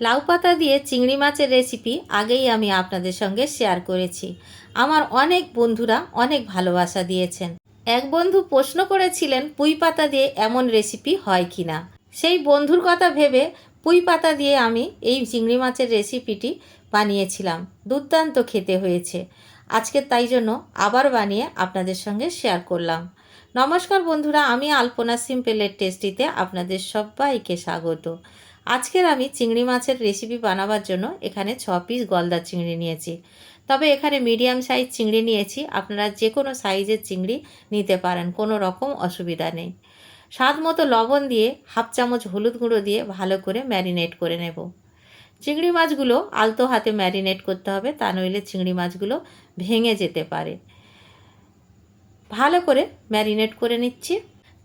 লাউ পাতা দিয়ে চিংড়ি মাছের রেসিপি আগেই আমি আপনাদের সঙ্গে শেয়ার করেছি। আমার অনেক বন্ধুরা অনেক ভালোবাসা দিয়েছেন। এক বন্ধু প্রশ্ন করেছিলেন পুঁই পাতা দিয়ে এমন রেসিপি হয় কি না সেই বন্ধুর কথা ভেবে পুঁই পাতা দিয়ে আমি এই চিংড়ি মাছের রেসিপিটি বানিয়েছিলাম। দুর্দান্ত খেতে হয়েছে। আজকে তাই জন্য আবার বানিয়ে আপনাদের সঙ্গে শেয়ার করলাম। নমস্কার বন্ধুরা, আমি আলপনা সিম্পলের টেস্টিতে আপনাদের সবাইকে স্বাগত। আজকের আমি চিংড়ি মাছের রেসিপি বানাবার জন্য এখানে ছ পিস গলদা চিংড়ি নিয়েছি। তবে এখানে মিডিয়াম সাইজ চিংড়ি নিয়েছি। আপনারা যে কোনো সাইজের চিংড়ি নিতে পারেন, কোনো রকম অসুবিধা নেই। স্বাদ মতো লবণ দিয়ে হাফ চামচ হলুদ গুঁড়ো দিয়ে ভালো করে ম্যারিনেট করে নেব। চিংড়ি মাছগুলো আলতো হাতে ম্যারিনেট করতে হবে, তা নইলে চিংড়ি মাছগুলো ভেঙে যেতে পারে। ভালো করে ম্যারিনেট করে নিচ্ছি।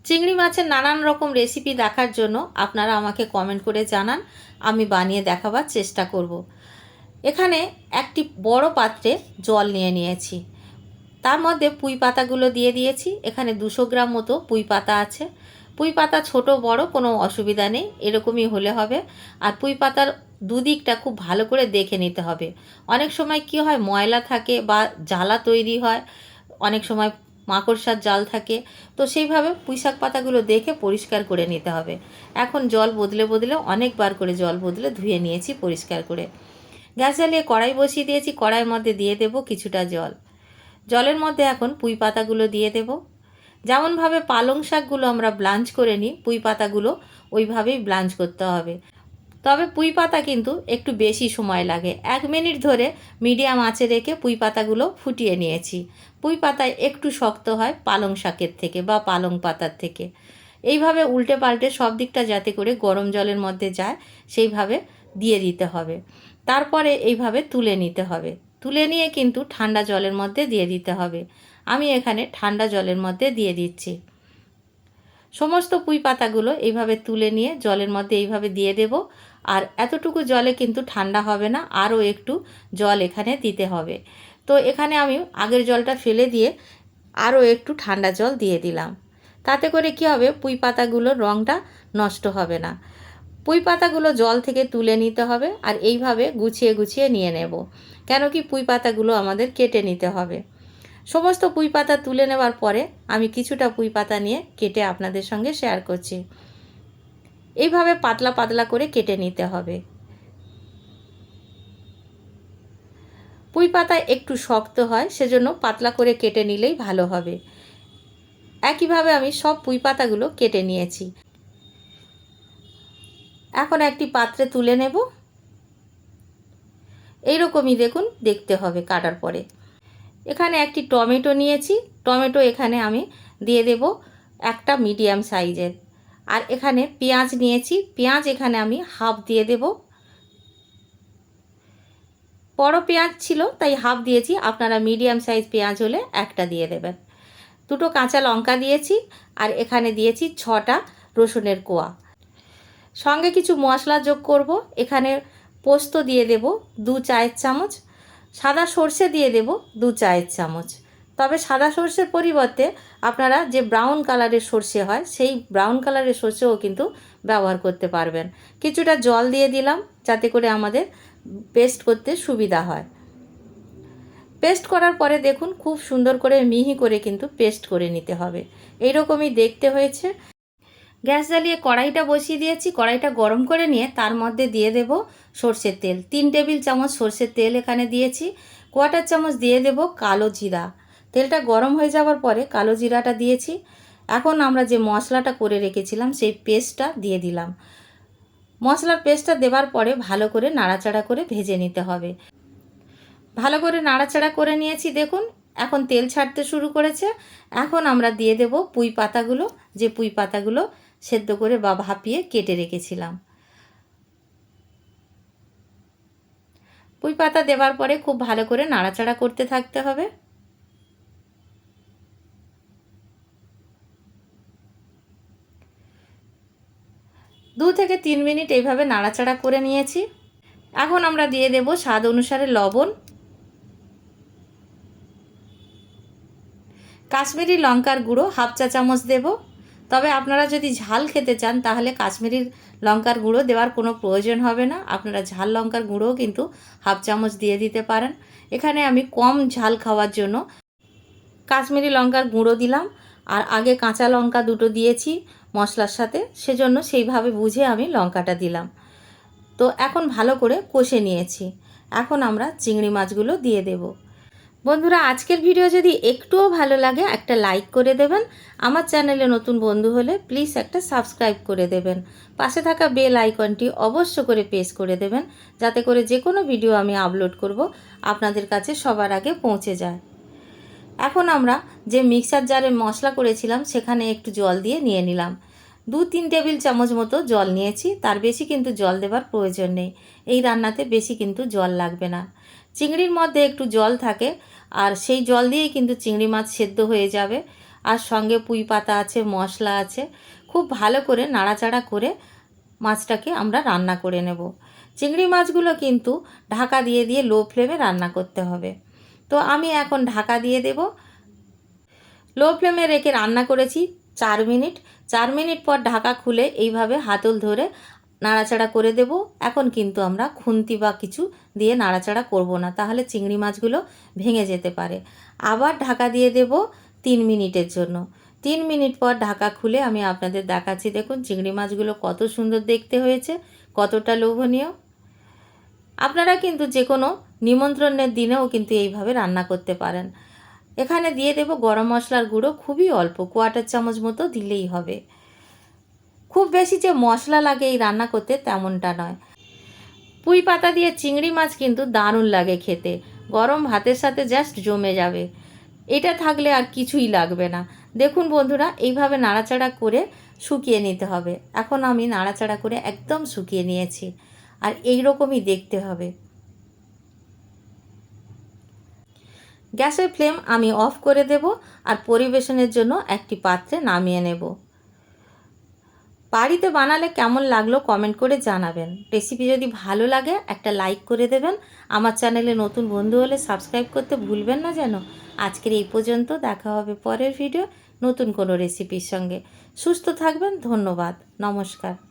চিংড়ি মাছের নানান রকম রেসিপি দেখার জন্য আপনারা আমাকে কমেন্ট করে জানান, আমি বানিয়ে দেখাবার চেষ্টা করব। এখানে একটি বড় পাত্রে জল নিয়ে নিয়েছি। তার মধ্যে পুঁই পাতাগুলো দিয়ে দিয়েছি, এখানে দুশো গ্রাম মতো পুঁই পাতা আছে। পুঁই পাতা ছোট, বড়, কোনো অসুবিধা নেই, এরকমই হলে হবে। আর পুঁই পাতার দুদিকটা খুব ভালো করে দেখে নিতে হবে। অনেক সময় কি হয়, ময়লা থাকে বা জ্বালা তৈরি হয়, অনেক সময় মাকড়সার জাল থাকে, তো সেইভাবে পুঁইশাক পাতাগুলো দেখে পরিষ্কার করে নিতে হবে। এখন জল বদলে বদলে অনেকবার করে জল বদলে ধুয়ে নিয়েছি পরিষ্কার করে। গ্যাস জ্বালিয়ে কড়াই বসিয়ে দিয়েছি, কড়াইয়ের মধ্যে দিয়ে দেব কিছুটা জল। জলের মধ্যে এখন পুঁই পাতাগুলো দিয়ে দেব। যেমনভাবে পালং শাকগুলো আমরা ব্লাঞ্চ করে নিই, পুঁই পাতাগুলো ওইভাবেই ব্লাঞ্চ করতে হবে। তবে পুঁই পাতা কিন্তু একটু বেশি সময় লাগে। এক মিনিট ধরে মিডিয়াম আঁচে রেখে পুঁই পাতাগুলো ফুটিয়ে নিয়েছি। পুঁই পাতায় একটু শক্ত হয় পালং শাকের থেকে বা পালং পাতার থেকে। এইভাবে উল্টে পাল্টে সব দিকটা যাতে করে গরম জলের মধ্যে যায়, সেইভাবে দিয়ে দিতে হবে। তারপরে এইভাবে তুলে নিতে হবে। তুলে নিয়ে কিন্তু ঠান্ডা জলের মধ্যে দিয়ে দিতে হবে। আমি এখানে ঠান্ডা জলের মধ্যে দিয়ে দিচ্ছি। সমস্ত পুঁই পাতাগুলো এইভাবে তুলে নিয়ে জলের মধ্যে এইভাবে দিয়ে দেব। আর এতটুকু জলে কিন্তু ঠান্ডা হবে না, আরও একটু জল এখানে দিতে হবে। তো এখানে আমি আগের জলটা ফেলে দিয়ে আরও একটু ঠান্ডা জল দিয়ে দিলাম। তাতে করে কি হবে, পুঁই পাতাগুলোর রঙটা নষ্ট হবে না। পুঁই পাতাগুলো জল থেকে তুলে নিতে হবে আর এইভাবে গুছিয়ে গুছিয়ে নিয়ে নেব। কেন কি পুঁই পাতাগুলো আমাদের কেটে নিতে হবে। সমস্ত পুঁই পাতা তুলে নেওয়ার পরে আমি কিছুটা পুঁই পাতা নিয়ে কেটে আপনাদের সঙ্গে শেয়ার করছি। এইভাবে পাতলা পাতলা করে কেটে নিতে হবে। পুঁই পাতা একটু শক্ত হয়, সেজন্য পাতলা করে কেটে নিলেই ভালো হবে। একইভাবে আমি সব পুঁই পাতাগুলো কেটে নিয়েছি। এখন একটি পাত্রে তুলে নেব। এইরকমই দেখুন, দেখতে হবে কাটার পরে। এখানে একটি টমেটো নিয়েছি। টমেটো এখানে আমি দিয়ে দেব একটা মিডিয়াম সাইজের। আর এখানে পেঁয়াজ নিয়েছি। পেঁয়াজ এখানে আমি হাফ দিয়ে দেব। বড় পেঁয়াজ ছিল, তাই হাফ দিয়েছি। আপনারা মিডিয়াম সাইজ পেঁয়াজ হলে একটা দিয়ে দেবেন। দুটো কাঁচা লঙ্কা দিয়েছি আর এখানে দিয়েছি ছটা রসুনের কোয়া। সঙ্গে কিছু মশলা যোগ করব। এখানে পোস্ত দিয়ে দেব দু চায়ের চামচ, সাদা সর্ষে দিয়ে দেব দু চায়ের চামচ। তবে সাদা সর্ষের পরিবর্তে আপনারা যে ব্রাউন কালারের সর্ষে হয়, সেই ব্রাউন কালারের সর্ষেও কিন্তু ব্যবহার করতে পারবেন। কিছুটা জল দিয়ে দিলাম, যাতে করে আমাদের পেস্ট করতে সুবিধা হয়। পেস্ট করার পরে দেখুন, খুব সুন্দর করে মিহি করে কিন্তু পেস্ট করে নিতে হবে। এইরকমই দেখতে হয়েছে। গ্যাস জ্বালিয়ে কড়াইটা বসিয়ে দিয়েছি, কড়াইটা গরম করে নিয়ে তার মধ্যে দিয়ে দেব সর্ষের তেল। তিন টেবিল চামচ সর্ষের তেল এখানে দিয়েছি। কোয়াটার চামচ দিয়ে দেব কালো জিরা। তেলটা গরম হয়ে যাওয়ার পরে কালো জিরাটা দিয়েছি। এখন আমরা যে মশলাটা করে রেখেছিলাম, সেই পেস্টটা দিয়ে দিলাম। মশলার পেস্টটা দেওয়ার পরে ভালো করে নাড়াচাড়া করে ভেজে নিতে হবে। ভালো করে নাড়াচাড়া করে নিয়েছি, দেখুন। এখন তেল ছাড়তে শুরু করেছে। এখন আমরা দিয়ে দেব পুঁই পাতাগুলো, যে পুঁই পাতাগুলো সেদ্ধ করে বা ভাপিয়ে কেটে রেখেছিলাম। পুঁই পাতা দেওয়ার পরে খুব ভালো করে নাড়াচাড়া করতে থাকতে হবে। দু থেকে তিন মিনিট এইভাবে নাড়াচাড়া করে নিয়েছি। এখন আমরা দিয়ে দেব স্বাদ অনুসারে লবণ। কাশ্মীরি লঙ্কার গুঁড়ো হাফ চা চামচ দেব। তবে আপনারা যদি ঝাল খেতে চান, তাহলে কাশ্মীরি লঙ্কার গুঁড়ো দেওয়ার কোনো প্রয়োজন হবে না। আপনারা ঝাল লঙ্কার গুঁড়োও কিন্তু হাফ চামচ দিয়ে দিতে পারেন। এখানে আমি কম ঝাল খাওয়ার জন্য কাশ্মীরি লঙ্কার গুঁড়ো দিলাম। আর আগে কাঁচা লঙ্কা দুটো দিয়েছি। মশলার সাথে, সেজন্য সেইভাবে বুঝে আমি লঙ্কাটা দিলাম। তো এখন ভালো করে কষে নিয়েছি। এখন আমরা চিংড়ি মাছগুলো দিয়ে দেব। বন্ধুরা, আজকের ভিডিও যদি একটুও ভালো লাগে, একটা লাইক করে দেবেন। আমার চ্যানেলে নতুন বন্ধু হলে প্লিজ একটা সাবস্ক্রাইব করে দেবেন। পাশে থাকা বেল আইকনটি অবশ্য করে প্রেস করে দেবেন, যাতে করে যে কোনো ভিডিও আমি আপলোড করব, আপনাদের কাছে সবার আগে পৌঁছে যায়। এখন আমরা যে মিক্সার জারে মশলা করেছিলাম, সেখানে একটু জল দিয়ে নিয়ে নিলাম। দু তিন টেবিল চামচ মতো জল নিয়েছি, তার বেশি কিন্তু জল দেবার প্রয়োজন নেই। এই রান্নাতে বেশি কিন্তু জল লাগবে না। চিংড়ির মধ্যে একটু জল থাকে, আর সেই জল দিয়েই কিন্তু চিংড়ি মাছ সেদ্ধ হয়ে যাবে। আর সঙ্গে পুঁই পাতা আছে, মশলা আছে, খুব ভালো করে নাড়াচাড়া করে মাছটাকে আমরা রান্না করে নেব। চিংড়ি মাছগুলো কিন্তু ঢাকা দিয়ে দিয়ে লো ফ্লেমে রান্না করতে হবে। তো আমি এখন ঢাকা দিয়ে দেব। লো ফ্লেমে রেখে রান্না করেছি চার মিনিট। চার মিনিট পর ঢাকা খুলে এইভাবে হাতল ধরে নাড়াচাড়া করে দেব। এখন কিন্তু আমরা খুন্তি বা কিছু দিয়ে নাড়াচাড়া করব না, তাহলে চিংড়ি মাছগুলো ভেঙে যেতে পারে। আবার ঢাকা দিয়ে দেব তিন মিনিটের জন্য। তিন মিনিট পর ঢাকা খুলে আমি আপনাদের দেখাচ্ছি, দেখুন চিংড়ি মাছগুলো কত সুন্দর দেখতে হয়েছে, কতটা লোভনীয়। আপনারা কিন্তু যে কোনো নিমন্ত্রণের দিনেও কিন্তু এইভাবে রান্না করতে পারেন। এখানে দিয়ে দেব গরম মশলার গুঁড়ো, খুবই অল্প কোয়াটার চামচ মতো দিলেই হবে। খুব বেশি যে মশলা লাগে এই রান্না করতে তেমনটা নয়। পুঁই পাতা দিয়ে চিংড়ি মাছ কিন্তু দারুণ লাগে খেতে। গরম ভাতের সাথে জাস্ট জমে যাবে। এটা থাকলে আর কিছুই লাগবে না। দেখুন বন্ধুরা, এইভাবে নাড়াচাড়া করে শুকিয়ে নিতে হবে। এখন আমি নাড়াচাড়া করে একদম শুকিয়ে নিয়েছি। আর এই রকমই দেখতে হবে। গ্যাসের ফ্লেম আমি অফ করে দেব আর পরিবেশনের জন্য একটি পাত্রে নামিয়ে নেব। বাড়িতে বানালে কেমন লাগল কমেন্ট করে জানাবেন। রেসিপি যদি ভালো লাগে একটা লাইক করে দেবেন। আমার চ্যানেলে নতুন বন্ধু হলে সাবস্ক্রাইব করতে ভুলবেন না যেন। আজকের এই পর্যন্ত দেখা হবে পরের ভিডিও নতুন কোনো রেসিপির সঙ্গে। সুস্থ থাকবেন, ধন্যবাদ, নমস্কার।